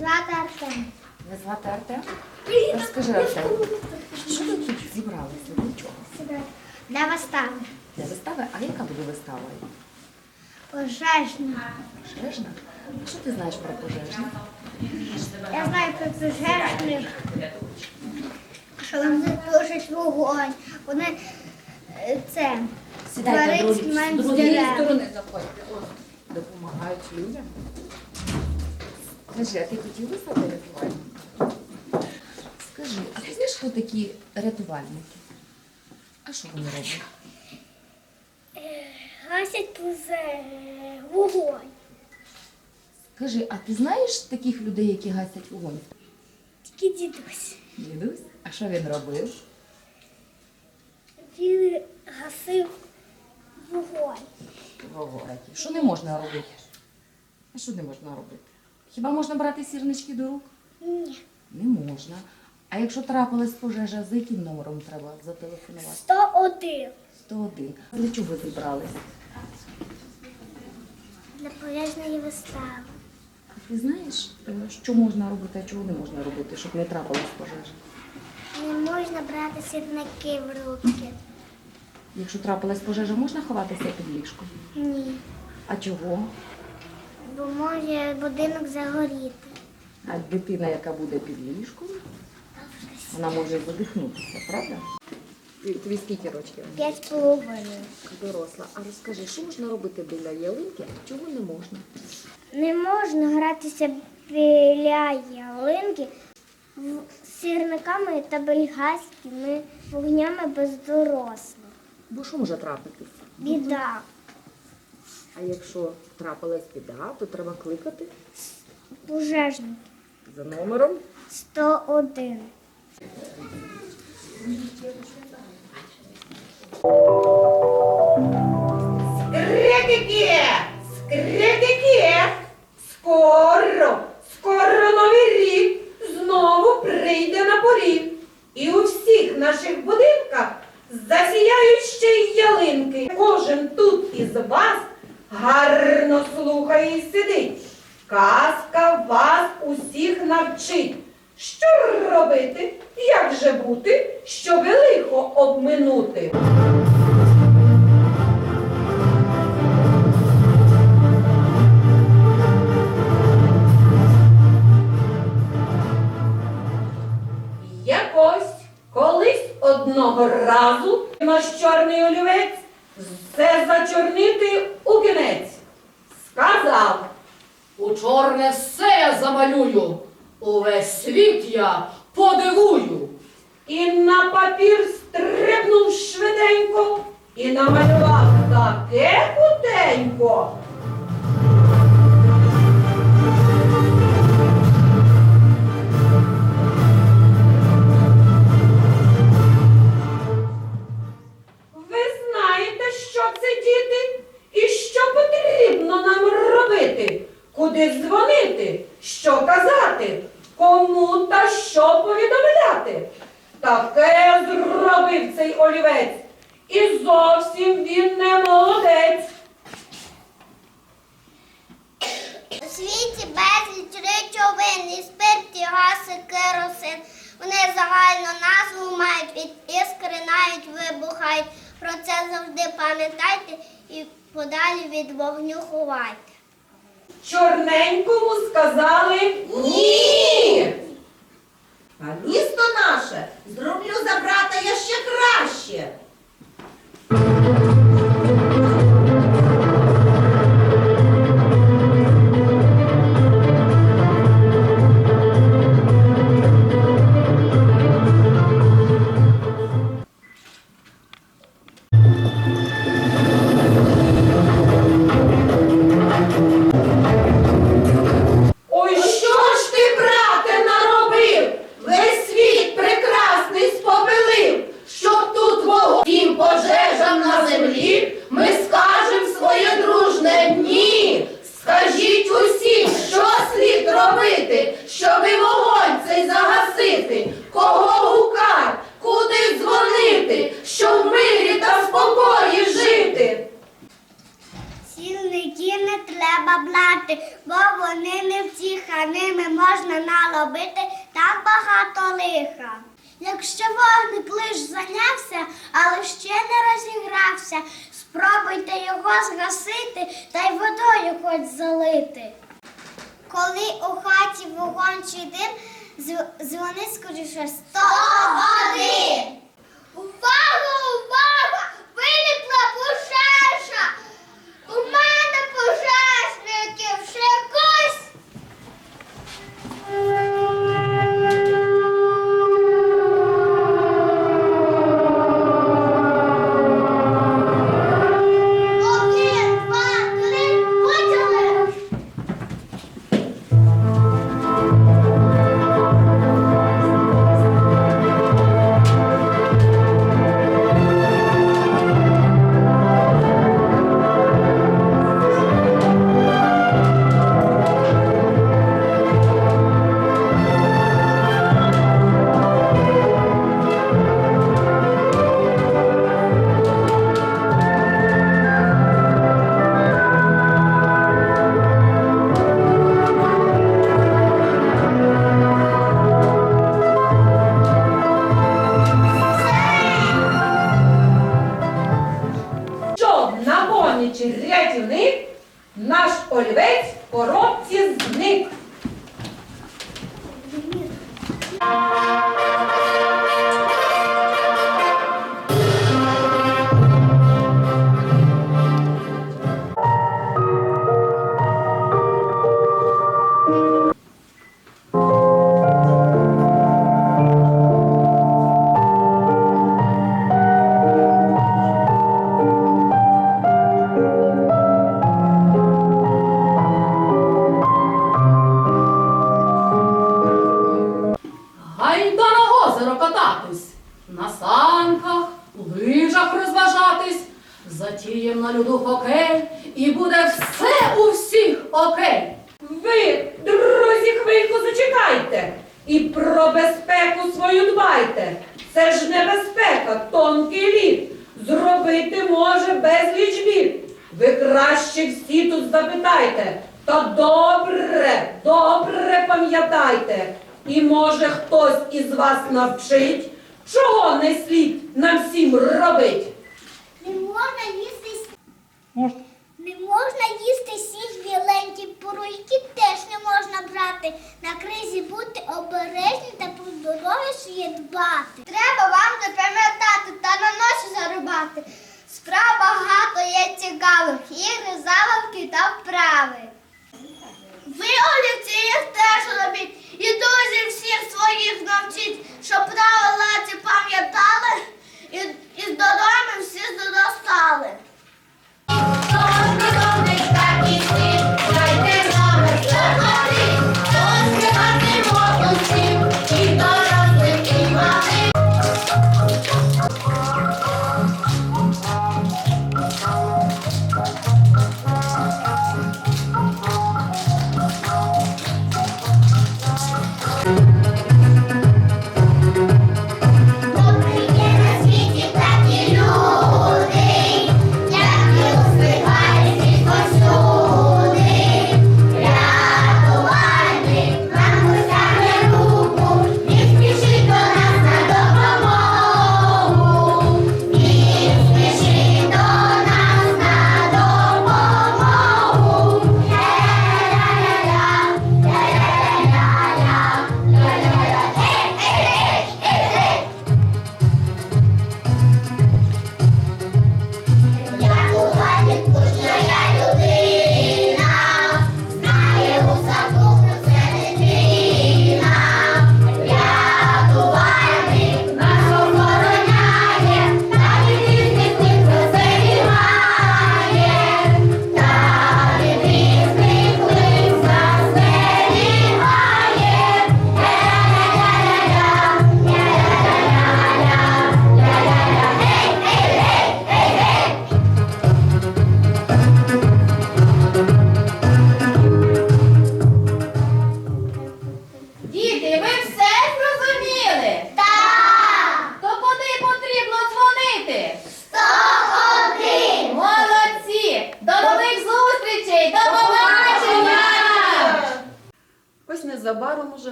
звати Артем. Ви звати Артем? Розкажи, Артем, що ви тут зібралися? Для чого? Де вистави? Для вистави? А яка буде вистава? Пожежна. Пожежна? А що ти знаєш про пожежних? Я знаю про пожежних, що вони тушать вогонь. Вони е, це творить менш з сторони заходьте. О, Допомагають людям. Скажи, а ти хотів би стати рятувальником? Скажи, а ти знаєш, хто такі рятувальники? А що вони роблять? Гасять позе вогонь. Скажи, а ти знаєш таких людей, які гасять вогонь? Тільки дідусь. Дідусь? А що він робив? Він гасив вогонь. Говорить. Що не можна робити? А що не можна робити? Хіба можна брати сірнички до рук? Ні. Не можна. А якщо трапилась пожежа, за яким номером треба зателефонувати? 101. 101. Для чого ви зібрались? Для пожежної вистави. А ти знаєш, е, що можна робити, а чого не можна робити, щоб не трапилась пожежа? Не можна брати сірники в руки. Якщо трапилась пожежа, можна ховатися під ліжком? Ні. А чого? Бо може будинок загоріти. А дитина, яка буде під ліжком, вона може задихнутися, правда? Тобі скільки років? П'ять з половиною. Доросла. А розкажи, що можна робити біля ялинки, а чого не можна? Не можна гратися біля ялинки з сірниками та бельгайськими вогнями без дорослих. Бо що може трапитися? Біда. А якщо трапилась біда, то треба кликати Пожежник. за номером. 101. Скрипики! Скрипики! Скоро, скоро новий рік знову прийде на поріг. І у всіх наших будинках засіяють ще й ялинки. Кожен тут із вас гарно слухає і сидить. Казка вас усіх навчить. Що робити, як же бути, щоби лихо обминути. Якось колись одного разу наш чорний олівець все зачорнити у кінець. Сказав, У чорне все я замалюю, увесь світ я подивую. і на папір стрибнув швиденько і намалював таке худенько. Світі безліч речовин, і спирт, і газ, і керосин. Вони загальну назву мають, від іскри навіть вибухають. Про це завжди пам'ятайте і подалі від вогню ховайте. Чорненькому сказали ні. А місто наше зроблю за брата я треба бо вони не втіха, ними можна налобити так багато лиха. Якщо вогник лиш зайнявся, але ще не розігрався, спробуйте його згасити та й водою хоч залити. Коли у хаті вогонь чи дим, дзвони скоріше сто один. Увага, увага! Виникла пожежа! preocupes. Наш олівець кататись, на санках, лижах розважатись, затієм на льоду хокей, і буде все у всіх окей. Ви, друзі, хвильку зачекайте і про безпеку свою дбайте. Це ж небезпека, тонкий лід. Зробити може безліч бід. Ви краще всі тут запитайте. Та добре, добре пам'ятайте. І може хтось із вас навчить, чого не слід нам всім робить. Не можна їсти с- не можна їсти сіль біленькі, поруйки теж не можна брати. На кризі бути обережні та про здоров'я своє дбати. Треба вам запам'ятати та на носі зарубати. Справ багато є цікавих, ігри, забавки та вправи. Ви їх теж робіть і друзів всіх своїх навчіть, щоб правила ці пам'ятали і, і здоровими всі зростали.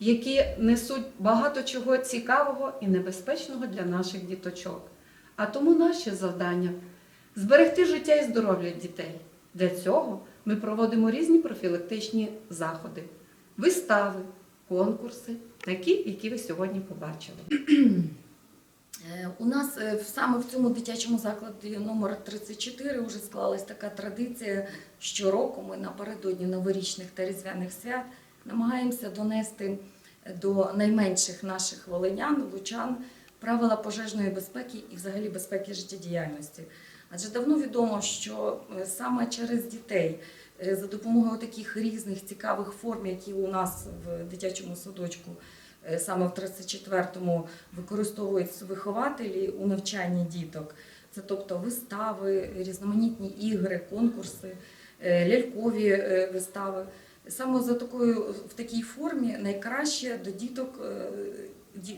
Які несуть багато чого цікавого і небезпечного для наших діточок. А тому наше завдання зберегти життя і здоров'я дітей. Для цього ми проводимо різні профілактичні заходи, вистави, конкурси, такі, які ви сьогодні побачили. Е, У нас е, саме в цьому дитячому закладі номер 34 вже склалась така традиція. Щороку ми напередодні новорічних та різдвяних свят намагаємося донести до найменших наших волинян, лучан правила пожежної безпеки і взагалі безпеки життєдіяльності. Адже давно відомо, що е, саме через дітей, е, за допомогою таких різних цікавих форм, які у нас в дитячому садочку, е, саме в 34-му використовують вихователі у навчанні діток. Це тобто вистави, різноманітні ігри, конкурси, е, лялькові е, вистави. Саме за такою в такій формі найкраще до діток е,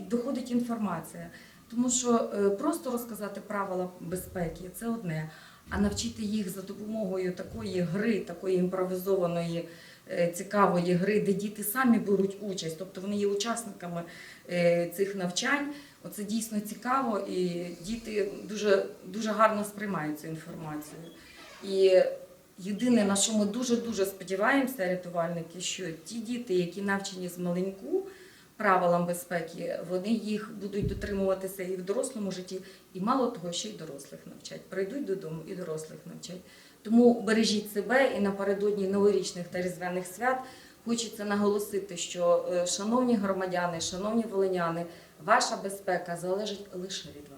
доходить інформація. Тому що е, просто розказати правила безпеки це одне, а навчити їх за допомогою такої гри, такої імпровізованої, е, цікавої гри, де діти самі беруть участь, тобто вони є учасниками цих навчань. Оце дійсно цікаво, і діти дуже, дуже гарно сприймають цю інформацію. І єдине, на що ми дуже-дуже сподіваємося, рятувальники, що ті діти, які навчені з маленьку правилам безпеки, вони їх будуть дотримуватися і в дорослому житті, і мало того, ще й дорослих навчать. Прийдуть додому і дорослих навчать. Тому бережіть себе і напередодні новорічних та різдвяних свят хочеться наголосити, що, е, шановні громадяни, шановні волиняни, ваша безпека залежить лише від вас.